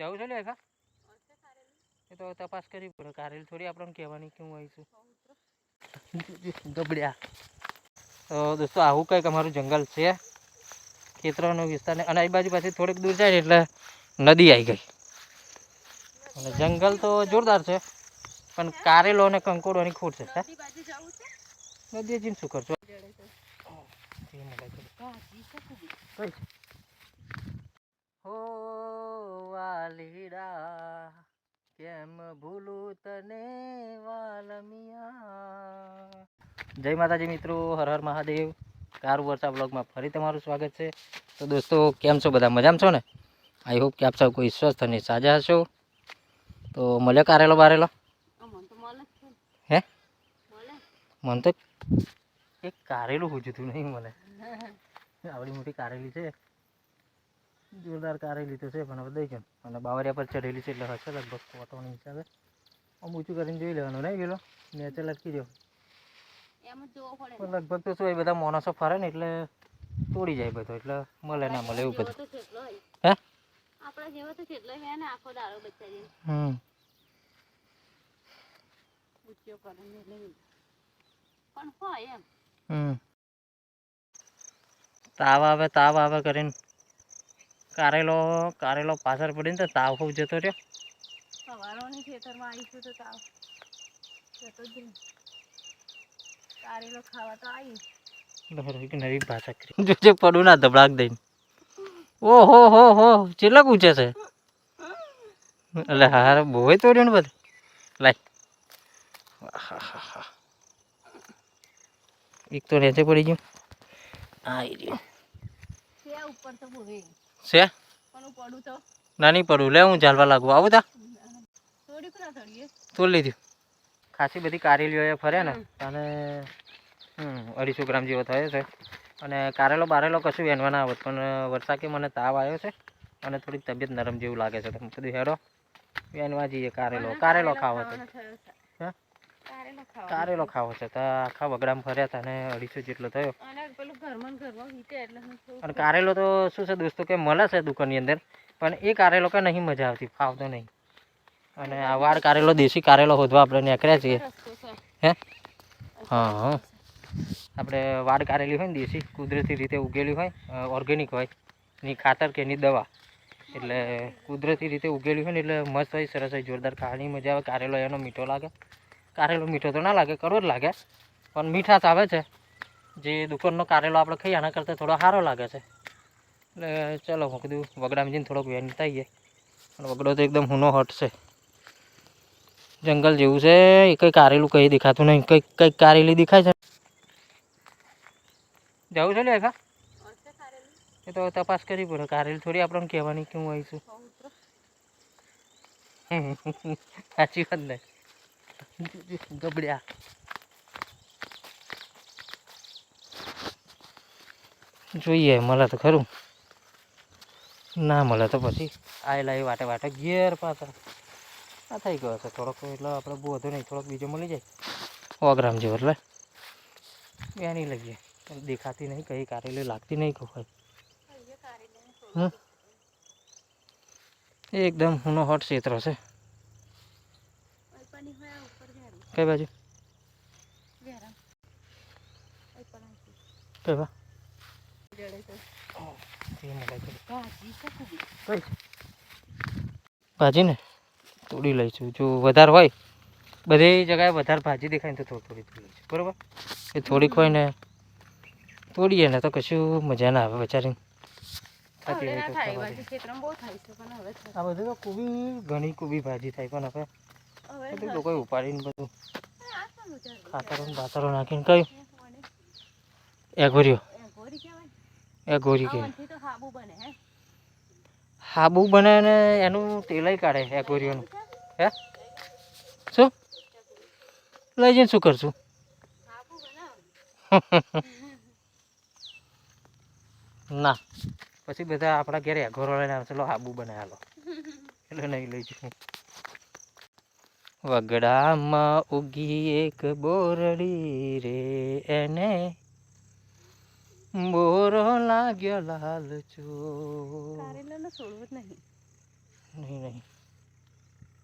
જવું છે લેખા એ તો તપાસ કરવી પડે. કારેલ થોડી આપણને કહેવાની કે હું આવીશું ગબડ્યા. તો દોસ્તો આવું કંઈક અમારું જંગલ છે. ખેતરોનો વિસ્તાર ને અને આ બાજુ પાછી થોડીક દૂર જાય ને એટલે નદી આવી ગઈ. અને જંગલ તો જોરદાર છે પણ કારેલો અને કંકોડોની ખોટ છે? નદીએ જઈને શું કરશો. કઈ છે? હો વાલીડા કેમ ભૂલું તને વાલમિયા? જય માતાજી મિત્રો હર હર મહાદેવ. કાર વર્ષા બ્લોગમાં ફરી તમારું સ્વાગત છે. તો દોસ્તો કેમ છો? બધા મજામાં છો ને? આઈ હોપ કે આપ સૌ કોઈ સ્વસ્થ અને સાજા હશો. તો મળ્યો કારેલો બારેલો? હે? મને તો એક કારેલું પૂછ્યું નહીં મને આવડી મોટી કારેલી છે. જોરદાર કારેલી તો છે પણ હવે દઈ જાઉં અને બાવરિયા પર ચઢેલી છે એટલે હશે લગભગ કોટોની હિસાબે. આમ ઊંચું કરીને જોઈ લેવાનું નહીં પેલો? નેચર લટકી દો લગભગ તો શું એ બધા માણસો ફરે ને એટલે તોડી જાય બધો એટલે મળે ના મળે એવું બધું. હે? આપણા જેવો તો કેટલો હે ને આખો દાડો બચારી હમ. ઊંચો કરે ને પણ હોય એમ. હમ. તાવ આવે તાવ આવે કરીને કારેલો કારેલો પાછળ પડીને તો તાવ ખૂબ જતો રહ્યો. સવારોની ખેતરમાં આવીશું તો તાવ જતો જ કારેલો ખાવા તો આવીશ. નવી ભાષા કરી. જોજે પડું ના ધબડાક દઈને. ઓહો હો હો કેટલા ઊંચે છે? એટલે હાર બહુ તોડ્યો ને બધું. લાય. એક તો નીચે પડી ગયું. આવી રહ્યું ઉપર તો બોલે છે? પણ પડું તો. નાની પડું. લે હું ચાલવા લાગુ. આવું તા થોડીક ના થોડીએ તોડ લીધું. ખાસી બધી કારેલીઓ એ ફરે ને. અને અઢીસો ગ્રામ જેવો થયો છે. અને કારેલો બારેલો કશું વહેનવા ના આવત પણ વરસાદ કે મને તાવ આવ્યો છે અને થોડીક તબિયત નરમ જેવું લાગે છે. તો બધું હેડો વેનવા જઈએ કારેલો. કારેલો ખાવો છે. હે? કારેલો ખાવો છે. તો આખા વગડામાં ફર્યા હતા અને અઢીસો જેટલો થયો. અને ને કારેલો તો શું છે દોસ્તો કે મળે છે દુકાનની અંદર પણ એ કારેલો કે નહીં મજા આવતી ફાવતો નહીં. અને આ વાર કારેલો દેશી કારેલો શોધવા આપણે નીકળ્યા છીએ. હે? હા હા. આપણે વાડ કારેલી હોય ને દેશી કુદરતી રીતે ઉગેલી હોય ઓર્ગેનિક હોયની ખાતર કે એની દવા. એટલે કુદરતી રીતે ઉગેલી હોય ને એટલે મસ્ત હોય સરસ હોય જોરદાર ખાવાની મજા આવે. કારેલો એનો મીઠો લાગે. કારેલો મીઠો તો ના લાગે કડવો જ લાગે. પણ મીઠાશ આવે છે. જે દુકાનનો કારેલો આપણે ખાઈએ આના કરતાં થોડો સારો લાગે છે. એટલે ચલો હું કીધું વગડામાં જઈને થોડોક વેન થઈએ પણ વગડો તો એકદમ હુનો હટ છે. જંગલ જેવું છે એ કંઈ કારેલું કંઈ દેખાતું નહીં. કંઈક કંઈક કારેલી દેખાય છે. જવું છે ને એકા? એ તો તપાસ કરવી પડે. કારેલી થોડી આપણને કહેવાની કે હું આવીશું સાચી વાત ને. ગબડ્યા. જોઈએ મળે તો ખરું. ના મળે તો પછી. આયેલા એ વાટે વાટે ઘેર પાછા આ થઈ ગયો છે થોડોક એટલે આપણે બહુ વધુ નહીં થોડોક બીજો મળી જાય. સો ગ્રામ જેવો એટલે. એની લઈએ. દેખાતી નહીં કઈ કારેલી લાગતી નહીં કોઈ એકદમ હુનો હોટ ક્ષેત્ર છે અલ્પાની હોય આ ઉપર વેરું કઈ બાજુ? કઈ બા? ભાજી ને? તોડી લઈશું જો વધારે હોય બધી જગ્યાએ વધારે ભાજી દેખાય ને તો થોડી થોડી તોડી લઈશું. બરાબર? એ થોડીક હોય ને તોડીએ ને તો કશું મજા ના આવે બચારી થતી હવે હોય ના તો થાય ખાવાની. બાકી ખેતરમાં બહુ થાય છે પણ હવે થાય આ બધું તો કુબી ઘણી કુબી ભાજી થાય પણ આપણે હવે બધું લોકોએ ઉપાડીને બધું ખાતર બાતરો નાખીને કયું? એગોરીઓ એ ગોરી કહેવાય. કે હાબુ બને બને ને એનું તેલય કાઢે એગોરીઓનું હે? શું? લઈ જઈને શું કરશું? ના. પછી બધા આપણા ઘરે અઘોરો લઈને આવશે લો હાબુ બનાવેલો એટલે નહીં લઈ જવું વગડામાં ઉગી એક બોરડી રે. એને બોરો લાગ્યો લાલ છો છોડવું જ નહીં. નહીં નહીં.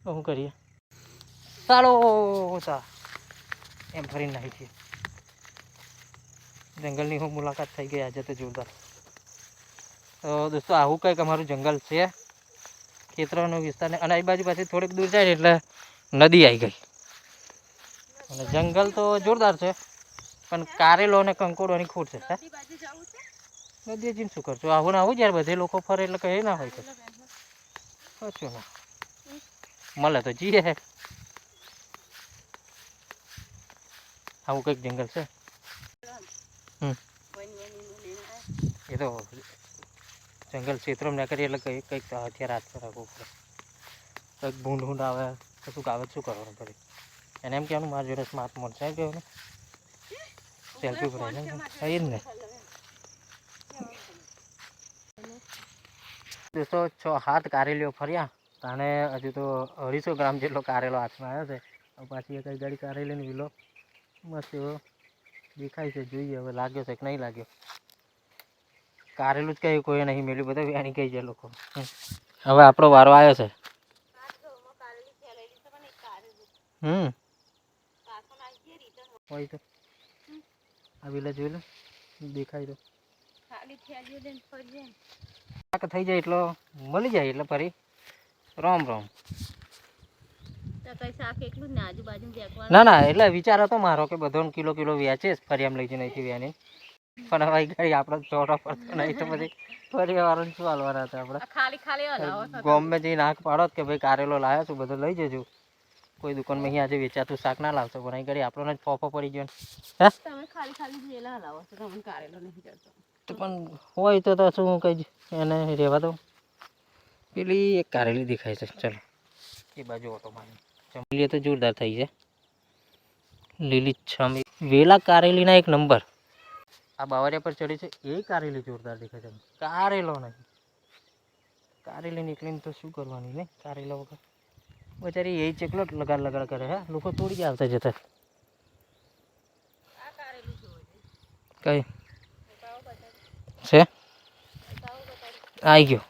શું કરીએ? ચાલો ચા એમ ફરીને નાખી છીએ જંગલની હું મુલાકાત થઈ ગઈ આજે તો જોરદાર. તો દોસ્તો આવું કંઈક અમારું જંગલ છે. ખેતરોનો વિસ્તાર અને આ બાજુ પાછી થોડીક દૂર જાય એટલે નદી આવી ગઈ. અને જંગલ તો જોરદાર છે, પણ કારેલો અને કંકોડોની ખોટ છે? નદી જઈને શું કરશું? આવું ને આવું, જ્યારે બધે લોકો ફરે એટલે કહે ના હોય કશું ના? મળે તો જઈએ. આવું કંઈક જંગલ છે. એ તો જંગલ ક્ષેત્રમાં ના કરીએ એટલે કંઈક કંઈક હથિયાર હાથ પર રાખવું પડે. કંઈક ભૂંડ ભૂંડ આવે. કશું તું કાગળ શું કરવાનું પડે? એને એમ કહેવાનું, મારા જોડે સ્માર્ટફોન છે. એમ કહેવાનું. સેલ્ફી ભરાય મારા એ જ ને? દોસ્તો, છ હાથ કારેલીઓ ફર્યા. તાણે હજુ તો અઢીસો ગ્રામ જેટલો કારેલો હાથમાં આવ્યો છે. પાછી એક ગાડી કારેલીનો વિલો મસ્ત એવો દેખાય છે, જોઈએ હવે લાગ્યો છે કે નહીં લાગ્યો. કારેલું જ કંઈ કોઈ નહીં મેળ્યું બધા વેણી કહી છે લોકો. હવે આપણો વારો આવ્યો છે કાચ ઘઉંમાં કારેલી ફેલાયેલી છે પણ એક કારેલું. હમ. હોય તો. આ જોઈ લો. દેખાય તો. ખાલી થેલીઓ લઈને ફરીએ ને. શાક થઈ જાય એટલો મળી જાય એટલે ફરી. રોમ રોમ. ને. ના ના એટલે વિચાર હતો મારો કે બધો કિલો કિલો વેચે ફરી એમ લઈ જઈને અહીંથી વ્યાની. પણ હવે ગાડી આપડે ચોરા પડતો નહીં તો પછી ફરી વાળો શું હાલવાના હતા આપણે? આ ખાલી ખાલી. ગોમે જઈને નાક પાડો કે ભાઈ કારેલો લાવ્યો છું બધો લઈ જજો. કોઈ દુકાનમાં અહીંયા આજે વેચાતું શાક ના લાવશો પણ અહીં ગાડી આપણને જ ફોફો પડી ગયો હે? તમે ખાલી ખાલી જ વેલા છો તમને કારેલો નહીં જડતો તો પણ હોય તો તો શું કઈ એને રહેવા દો પેલી એક કારેલી દેખાય છે ચલો. એ બાજુ ઓટો મારી ચમલીએ તો જોરદાર થઈ છે. લીલી છમી વેલા કારેલીના એક નંબર. આ બાવરિયા પર ચડી છે એ કારેલી જોરદાર દેખાય છે. કારેલો નહીં. કારેલી નીકળીને તો શું કરવાની ને કારેલા વગર? બચારી, એ જ લગાડ લગાડ કરે હે. લોકો તોડી આવતા જતા. આ છે કઈ? છે? આવી ગયો.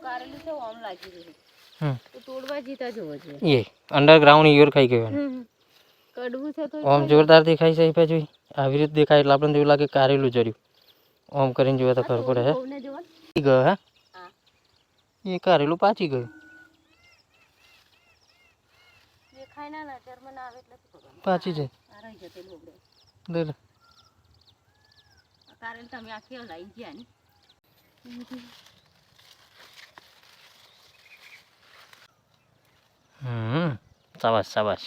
કારેલું છે ઓમ એ અંડરગ્રાઉન્ડ યોર ખાઈ ગયો જોરદાર દેખાય છે બાજુ આવી રીતે દેખાય એટલે આપણને એવું લાગે કારેલું જર્યું ઓમ કરીને જોયા તો ખબર પડે હે. ગયો હા. એ કારેલું પાચી ગયું. પાછી? પાચી જાય. આ રહી જતો લોબડો લે. લે. કારેલ તમે આખી હલાઈ ગયા ને. હમ સાબાસ સાબાસ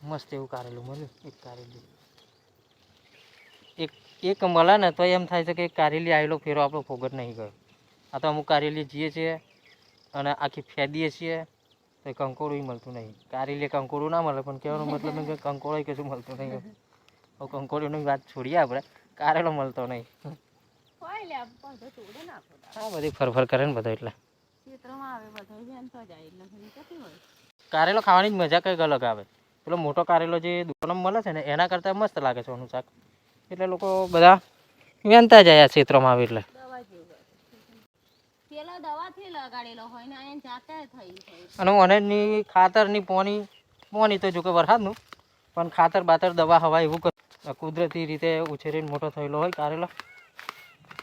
મસ્ત એવું કારેલું મળ્યું એક કારેલું. એક એક મળે ને તો એમ થાય છે કે કારેલી આવેલો ફેરો આપણો ફોગટ નહીં ગયો. આ તો અમુક કારેલી જીએ છીએ અને આખી ફેદીએ છીએ તો કંકોડું મળતું નહીં. કારેલી કંકોડું ના મળે પણ કહેવાનો મતલબ એમ કે કંકોડો કશું મળતું નહીં કંકોડીની વાત છોડીએ આપણે કારેલો મળતો નહીં. બધો ફરફર કરે ને બધા એટલે. કારેલો ખાવાની જ મજા કંઈક અલગ આવે. પેલો મોટો કારેલો જે દુકાનમાં મળે છે ને એના કરતાં મસ્ત લાગે છે શાક. એટલે લોકો બધા વેનતા જાય આ ક્ષેત્રમાં આવે એટલે. પેલા દવાથી લગાડેલો હોય ને અહીંયા જાતે થઈ અને અનેજની ખાતરની પોની પોની તો જો કે વરસાદનું, પણ ખાતર બાતર દવા હવા એવું કુદરતી રીતે ઉછેરીને મોટો થયેલો હોય કારેલો.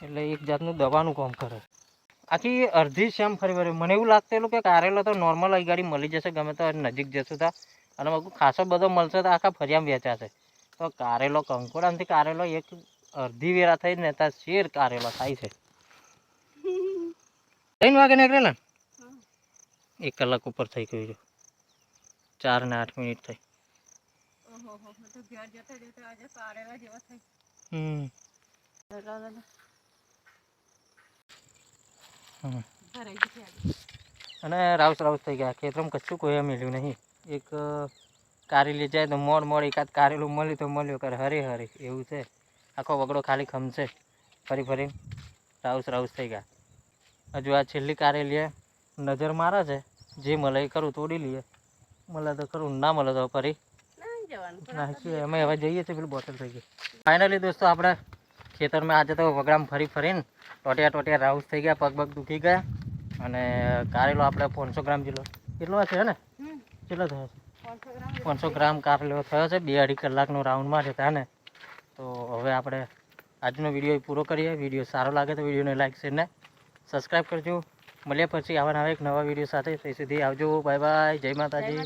એટલે એક જાતનું દવાનું કામ કરે. આખી અડધી શ્યામ ફરી ફરી મને એવું લાગતેલું કે કારેલો તો નોર્મલ અહીં ગાડી મળી જશે, ગમે તો નજીક જશું તા. અને મગું ખાસો બધો મળશે તો આખા ફરિયામાં વેચાશે. તો કારેલો કંકોડામાંથી કારેલો એક અડધી વેરા થઈને ત્યાં શેર કારેલો થાય છે. ત્રણ વાગે નીકળેલા ને? એક કલાક ઉપર થઈ ગયું છે. ચાર ને આઠ મિનિટ થઈ. અને રાઉસ રાઉસ થઈ ગયા. ખેતરમાં કશું કોઈ મળ્યું નહીં. એક કારી કારેલી જાય તો મોડ મોડ એકાદ કારેલું મળ્યું તો મળ્યું. કરે હરે હરે. એવું છે. આખો વગડો ખાલી ખમશે. ફરી ફરી. રાઉસ રાઉસ થઈ ગયા. હજુ આ છેલ્લી કારેલીએ નજર મારે છે. જે મળે એ કરું તોડી લઈએ. મળે તો કરું ના મળે તો ફરી. નાખીએ અમે હવે જઈએ છીએ પેલું બોટલ થઈ ગઈ ફાઇનલી દોસ્તો આપણે ખેતરમાં આજે તો વગડામ ફરી ફરીને ટોટિયા ટોટિયા રાઉસ થઈ ગયા પગ પગ દુખી ગયા. અને કારેલો આપણે પાંચસો ગ્રામ જેટલો. કેટલો છે ને? કેટલો થયો છે પાંચસો ગ્રામ કારેલો થયો છે બે અઢી કલાકનો રાઉન્ડમાં છે ત્યાં ને? તો હવે આપણે આજનો વીડિયો પૂરો કરીએ. વીડિયો સારો લાગે તો વિડીયોને લાઈક શેર ને સબસ્ક્રાઈબ કરજો. મળ્યા પછી આવા નવા એક નવા વીડિયો સાથે. ત્યાં સુધી આવજો. Bye bye. જય માતાજી.